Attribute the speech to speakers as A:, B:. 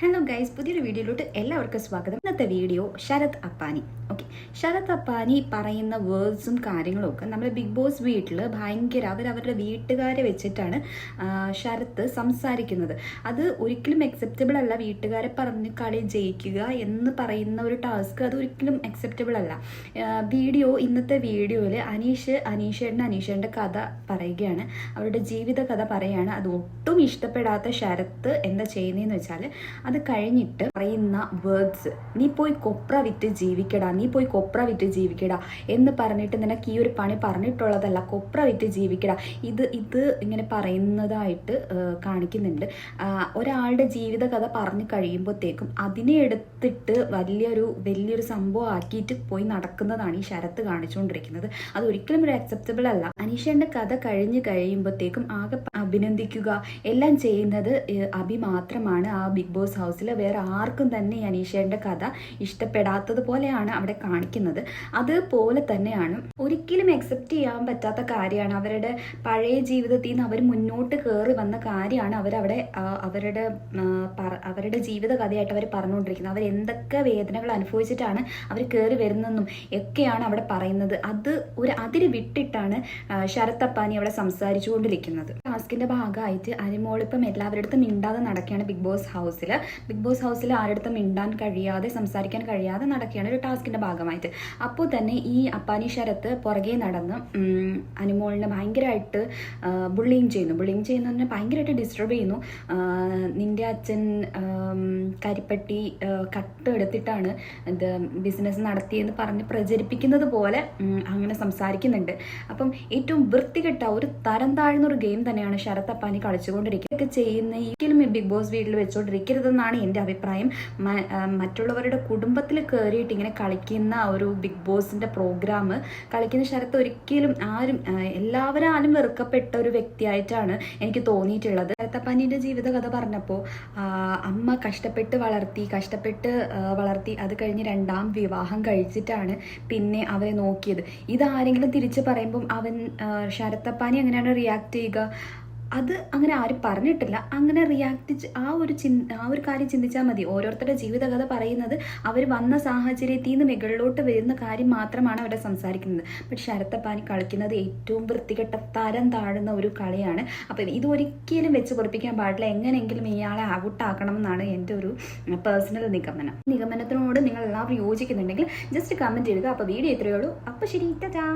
A: Hello guys പുതിയൊരു വീഡിയോയിലോട്ട് എല്ലാവർക്കും സ്വാഗതം. ഇന്നത്തെ വീഡിയോ ശരത് അപ്പാനി. ഓക്കെ ശരത് അപ്പാനി പറയുന്ന വേർഡ്സും കാര്യങ്ങളും ഒക്കെ നമ്മുടെ ബിഗ് ബോസ് വീട്ടിൽ ഭയങ്കര അവർ അവരുടെ വീട്ടുകാരെ വെച്ചിട്ടാണ് ശരത്ത് സംസാരിക്കുന്നത്. അത് ഒരിക്കലും അക്സെപ്റ്റബിൾ അല്ല വീട്ടുകാരെ പറഞ്ഞ് കളി ജയിക്കുക എന്ന് പറയുന്ന ഒരു ടാസ്ക് അത് ഒരിക്കലും അക്സെപ്റ്റബിൾ അല്ല. വീഡിയോ ഇന്നത്തെ വീഡിയോയിൽ അനീഷ് അനീഷേട്ടൻ അനീഷേന്റെ കഥ പറയുകയാണ്. അവരുടെ ജീവിത കഥ പറയുകയാണ് അത് ഒട്ടും ഇഷ്ടപ്പെടാത്ത ശരത്ത് എന്താ ചെയ്യുന്നതെന്ന് വെച്ചാൽ അത് കഴിഞ്ഞിട്ട് പറയുന്ന വേർഡ്സ് നീ പോയി കൊപ്ര വിറ്റ് ജീവിക്കടാ നീ പോയി കൊപ്ര വിറ്റ് ജീവിക്കടാ എന്ന് പറഞ്ഞിട്ട് നിനക്ക് ഈ ഒരു പണി പറഞ്ഞിട്ടുള്ളതല്ല. കൊപ്ര വിറ്റ് ജീവിക്കടാ. ഇത് ഇത് ഇങ്ങനെ പറയുന്നതായിട്ട് കാണിക്കുന്നുണ്ട്. ഒരാളുടെ ജീവിത കഥ പറഞ്ഞു കഴിയുമ്പോഴത്തേക്കും അതിനെ എടുത്തിട്ട് വലിയൊരു വലിയൊരു സംഭവം ആക്കിയിട്ട് പോയി നടക്കുന്നതാണ് ഈ ശരത്ത് കാണിച്ചുകൊണ്ടിരിക്കുന്നത്. അത് ഒരിക്കലും ഒരു അക്സെപ്റ്റബിൾ അല്ല. അനീഷന്റെ കഥ കഴിഞ്ഞ് കഴിയുമ്പോഴത്തേക്കും ആകെ അഭിനന്ദിക്കുക. എല്ലാം ചെയ്യുന്നത് അഭി മാത്രമാണ് ആ ബിഗ് ബോസ് ഹൗസിൽ വേറെ ആർക്കും തന്നെ ഈ അനീഷയുടെ കഥ ഇഷ്ടപ്പെടാത്തത് പോലെയാണ് അവിടെ കാണിക്കുന്നത്. അതുപോലെ തന്നെയാണ് ഒരിക്കലും അക്സെപ്റ്റ് ചെയ്യാൻ പറ്റാത്ത കാര്യമാണ്. അവരുടെ പഴയ ജീവിതത്തിൽ നിന്ന് അവർ മുന്നോട്ട് കയറി വന്ന കാര്യമാണ് അവരവിടെ അവരുടെ അവരുടെ ജീവിത കഥയായിട്ട് അവർ പറഞ്ഞുകൊണ്ടിരിക്കുന്നത്. അവർ എന്തൊക്കെ വേദനകൾ അനുഭവിച്ചിട്ടാണ് അവർ കയറി വരുന്നതെന്നും ഒക്കെയാണ് അവിടെ പറയുന്നത്. അത് ഒരു അതിര് വിട്ടിട്ടാണ് ശരത് അപ്പാനി അവിടെ സംസാരിച്ചുകൊണ്ടിരിക്കുന്നത്. ടാസ്കിന്റെ ഭാഗമായിട്ട് അരിമോളിപ്പം എല്ലാവരുടെ അടുത്തും മിണ്ടാതെ നടക്കുകയാണ് ബിഗ് ബോസ് ഹൗസിൽ ബിഗ് ബോസ് ഹൗസിൽ ആരുടെ മിണ്ടാൻ കഴിയാതെ സംസാരിക്കാൻ കഴിയാതെ നടക്കുകയാണ് ഒരു ടാസ്കിന്റെ ഭാഗമായിട്ട്. അപ്പോൾ തന്നെ ഈ അപ്പാനി ശരത്ത് പുറകെ നടന്ന് അനിമോളിനെ ഭയങ്കരമായിട്ട് ബുള്ളിങ് ചെയ്യുന്നു. ബുള്ളിങ് ചെയ്യുന്ന പറഞ്ഞാൽ ഭയങ്കരമായിട്ട് ഡിസ്റ്റർബ് ചെയ്യുന്നു. നിന്റെ അച്ഛൻ കരിപ്പട്ടി കട്ട് എടുത്തിട്ടാണ് ഇത് ബിസിനസ് നടത്തിയെന്ന് പറഞ്ഞ് പ്രചരിപ്പിക്കുന്നത് പോലെ അങ്ങനെ സംസാരിക്കുന്നുണ്ട്. അപ്പം ഏറ്റവും വൃത്തികെട്ട ഒരു തരം താഴ്ന്ന ഒരു ഗെയിം തന്നെയാണ് ശരത് അപ്പാനി കളിച്ചുകൊണ്ടിരിക്കുക ഇതൊക്കെ ചെയ്യുന്ന ഒരിക്കലും ഈ ബിഗ് ബോസ് വീട്ടിൽ വെച്ചുകൊണ്ടിരിക്കരുതെന്നാണ് എന്റെ അഭിപ്രായം. മറ്റുള്ളവരുടെ കുടുംബത്തിൽ കയറിയിട്ട് ഇങ്ങനെ കളിക്കുന്ന ഒരു ബിഗ് ബോസിന്റെ പ്രോഗ്രാം കളിക്കുന്ന ശരത്ത് ഒരിക്കലും ആരും എല്ലാവരും എല്ലാവരാലും വെറുക്കപ്പെട്ട ഒരു വ്യക്തിയായിട്ടാണ് എനിക്ക് തോന്നിയിട്ടുള്ളത്. ശരത്തപ്പാനിയുടെ ജീവിതകഥ പറഞ്ഞപ്പോൾ അമ്മ കഷ്ടപ്പെട്ട് വളർത്തി കഷ്ടപ്പെട്ട് വളർത്തി അത് കഴിഞ്ഞ് രണ്ടാം വിവാഹം കഴിച്ചിട്ടാണ് പിന്നെ അവരെ നോക്കിയത്. ഇതാരെങ്കിലും തിരിച്ച് പറയുമ്പം അവൻ ശരത്തപ്പാനി എങ്ങനെയാണ് റിയാക്ട് ചെയ്യുക? അത് അങ്ങനെ ആരും പറഞ്ഞിട്ടില്ല. അങ്ങനെ റിയാക്ട് ആ ഒരു ചിന്ത ആ ഒരു കാര്യം ചിന്തിച്ചാൽ മതി. ഓരോരുത്തരുടെ ജീവിതകഥ പറയുന്നത് അവർ വന്ന സാഹചര്യത്തിൽ നിന്ന് മുകളിലോട്ട് വരുന്ന കാര്യം മാത്രമാണ് അവിടെ സംസാരിക്കുന്നത്. പക്ഷെ ശരത്തപ്പാനി കളിക്കുന്നത് ഏറ്റവും വൃത്തികെട്ട തരം താഴുന്ന ഒരു കളിയാണ്. അപ്പം ഇത് ഒരിക്കലും വെച്ച് കുറിപ്പിക്കാൻ പാടില്ല. എങ്ങനെയെങ്കിലും ഇയാളെ ഔട്ടാക്കണം എന്നാണ് എന്റെ ഒരു പേഴ്സണൽ നിഗമനം. നിഗമനത്തിനോട് നിങ്ങൾ എല്ലാവരും യോജിക്കുന്നുണ്ടെങ്കിൽ ജസ്റ്റ് കമന്റ് ചെയ്യുക അപ്പോൾ വീഡിയോ ഇത്രയേ ഉള്ളൂ. അപ്പോൾ ശരി ടാ.